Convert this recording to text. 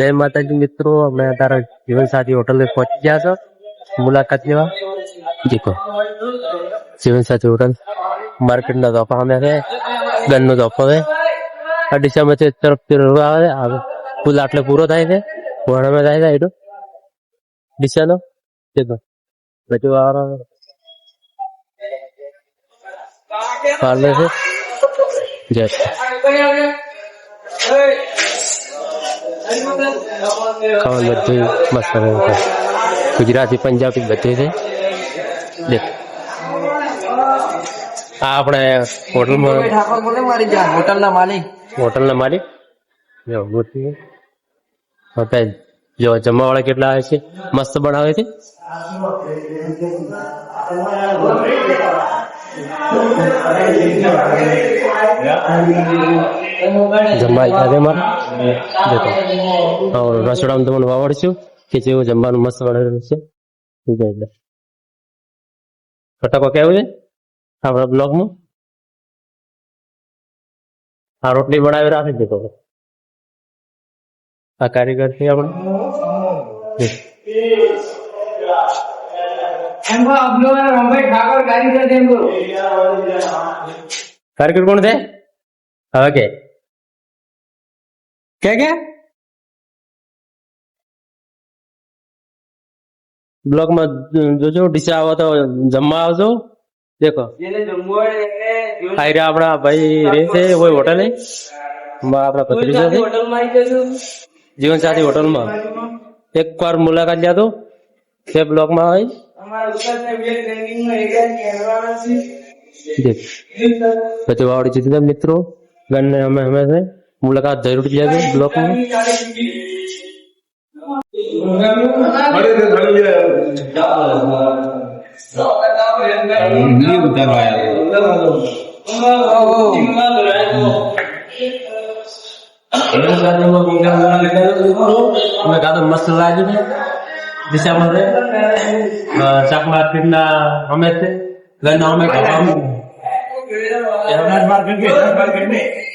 જય માતાજી મિત્રો અમે અત્યારે જીવનસાથી હોટલે પહોંચી ગયા છો. મુલાકાત લેવા. જીવન જીવનસાથી હોટલ માર્કેટના ધોપા અમે છે. ગનનો ધોપો છે. આ ડિસેમ્બર તરફથી રોગ આવે. છે ફૂલ આટલે પૂરો થાય છે. વણામાં થાય છે એટલું ડિસેનો? દેખો બધું આ પાર્લર છે. જય. ખાવાનું બધું મસ્ત રહ્યું ગુજરાતી પંજાબી બધે છે. દેખ. આ આપણે હોટલમાં ઠાકોર બોલે મારી જાન હોટલ ના માલિક. હોટલના માલિક? જો મૂર્તિ છે. જો જમવાવાળા કેટલા આવે છે? મસ્ત બનાવે છે? જમવા આવે માર દેખો. હા, રસોડામાં તમને વાવડશું કે જેવું જમવાનું મસ્ત વળેલું છે? ઠીક એટલે ફટાકો કેવું છે? આપણા બ્લોગમાં? આ રોટલી બનાવી રાખી દીધો. આ કારીગર છે આપણે. કારીગર કોણ છે? હવે કે? કે બ્લોકમાં જોજો ડીસા આવો તો જમવા આવજો. દેખો. હોય રહ્યા આપણા ભાઈ રે છે કોઈ હોટલે આપણા ભત્રીજો છે. જીવન સાથી હોટલમાં. એક વાર મુલાકાત લીધો તે. બ્લોગમાં આવી પછી વાવડી બે ટ્રેનિંગમાં એરિયા हमें हमें से मुलाकात जरूर किया गया ब्लॉक અમે અમે છે. મુલાકાત જરૂર લેજો બ્લોગમાં અમે કાતો મસ્ત લાગ્યું છે. દિશામાં છે. શાક માર્કેટના અમે છે. ગન અમે ખાવાનું માર્કેટ